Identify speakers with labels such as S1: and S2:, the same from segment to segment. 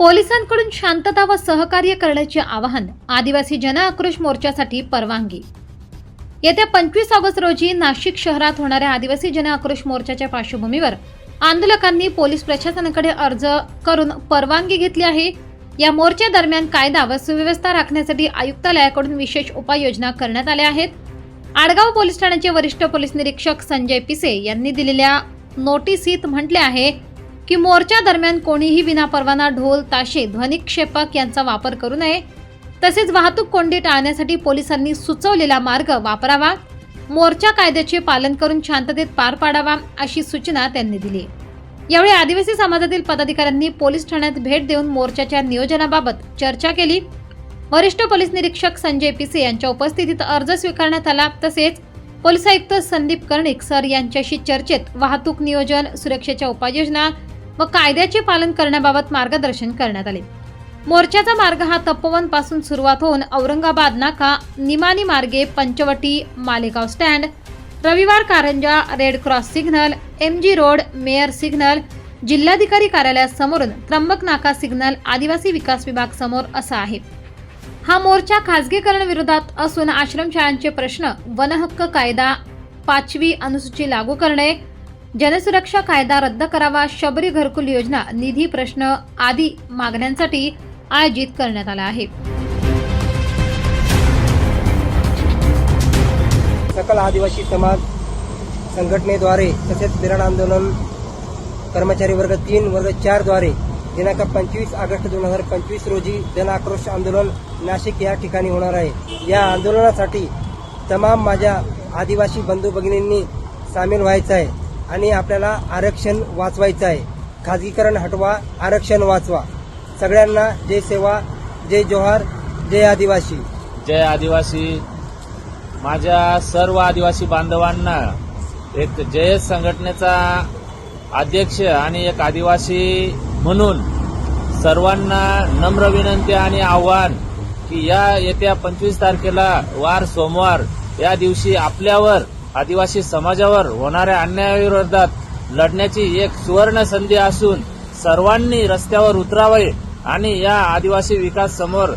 S1: पोलिसांकडून शांतता व सहकार्य करण्याचे आवाहन आदिवासी जन आक्रोश मोर्चासाठी परवानगी. येत्या पंचवीस ऑगस्ट रोजी नाशिक शहरात होणाऱ्या आदिवासी जन आक्रोश मोर्चाच्या पार्श्वभूमीवर आंदोलकांनी पोलीस प्रशासनाकडे अर्ज करून परवानगी घेतली आहे. या मोर्चा दरम्यान कायदा व सुव्यवस्था राखण्यासाठी आयुक्तालयाकडून विशेष उपाययोजना करण्यात आल्या आहेत. आडगाव पोलीस ठाण्याचे वरिष्ठ पोलीस निरीक्षक संजय पिसे यांनी दिलेल्या नोटिसीत म्हटले आहे की मोर्चा दरम्यान कोणीही विनापरवाना ढोल ताशे ध्वनिक्षेपक यांचा वापर करू नये. तसेच वाहतूक कोंडी टाळण्यासाठी पोलिसांनी सुचवलेला मार्ग वापरावा. मोर्चा कायद्याचे पालन करून शांततेत पार पाडावा अशी सूचना त्यांनी दिली. यावेळी आदिवासी समाजातील पदाधिकाऱ्यांनी पोलीस ठाण्यात भेट देऊन मोर्चाच्या नियोजनाबाबत चर्चा केली. वरिष्ठ पोलीस निरीक्षक संजय पिसे यांच्या उपस्थितीत अर्ज स्वीकारण्यात आला. तसेच पोलीस आयुक्त संदीप कर्णिक सर यांच्याशी चर्चेत वाहतूक नियोजन सुरक्षेच्या उपाययोजना व कायद्याचे पालन करण्याबाबत मार्गदर्शन करण्यात आले. मोर्चाचा मार्ग हा तपोवनपासून सुरुवात होऊन औरंगाबाद नाका निमानी मार्गे Panchavati Malegaon stand Ravivar Karanja red cross signal M G road mayor signal जिल्हाधिकारी कार्यालयासमोरून त्र्यंबक नाका सिग्नल आदिवासी विकास विभाग समोर असा आहे. हा मोर्चा खाजगीकरण विरोधात असून आश्रमशाळांचे प्रश्न वनहक्क कायदा पाचवी अनुसूची लागू करणे जनसुरक्षा कायदा रद्द करावा शबरी घरकुल योजना निधी प्रश्न आदी मागण्यांसाठी आयोजित करण्यात आला आहे.
S2: सकल आदिवासी समाज संघटनेद्वारे तसेच बिराड आंदोलन कर्मचारी वर्ग तीन वर्ग चारद्वारे दिनांक पंचवीस ऑगस्ट दोन हजार पंचवीस रोजी जन आक्रोश आंदोलन नाशिक या ठिकाणी होणार आहे. या आंदोलनासाठी तमाम माझ्या आदिवासी बंधू भगिनींनी सामील व्हायचं आहे. आणि आपल्याला आरक्षण वाचवायचं आहे. खाजगीकरण हटवा आरक्षण वाचवा. सगळ्यांना जय सेवा जय जोहार जय आदिवासी.
S3: जय आदिवासी. माझ्या सर्व आदिवासी बांधवांना एक जयस संघटनेचा अध्यक्ष आणि एक आदिवासी म्हणून सर्वांना नम्र विनंती आणि आव्हान की या येत्या पंचवीस तारखेला वार सोमवार या दिवशी आपल्यावर आदिवासी समाजावर होणाऱ्या अन्यायाविरोधात लढण्याची एक सुवर्ण संधी असून सर्वांनी रस्त्यावर उतरावे आणि या आदिवासी विकास समोर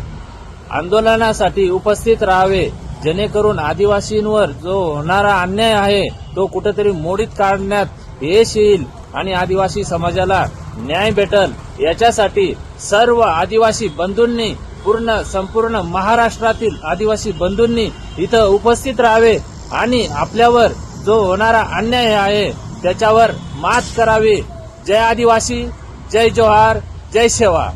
S3: आंदोलनासाठी उपस्थित राहावे जेणेकरून आदिवासींवर जो होणारा अन्याय आहे तो कुठेतरी मोडीत काढण्यात यश येईल आणि आदिवासी समाजाला न्याय भेटल. याच्यासाठी सर्व आदिवासी बंधूंनी पूर्ण संपूर्ण महाराष्ट्रातील आदिवासी बंधूंनी इथं उपस्थित राहावे. आणि आपल्यावर जो होणारा अन्याय आहे त्याच्यावर मात करावी. जय आदिवासी जय जोहार जय सेवा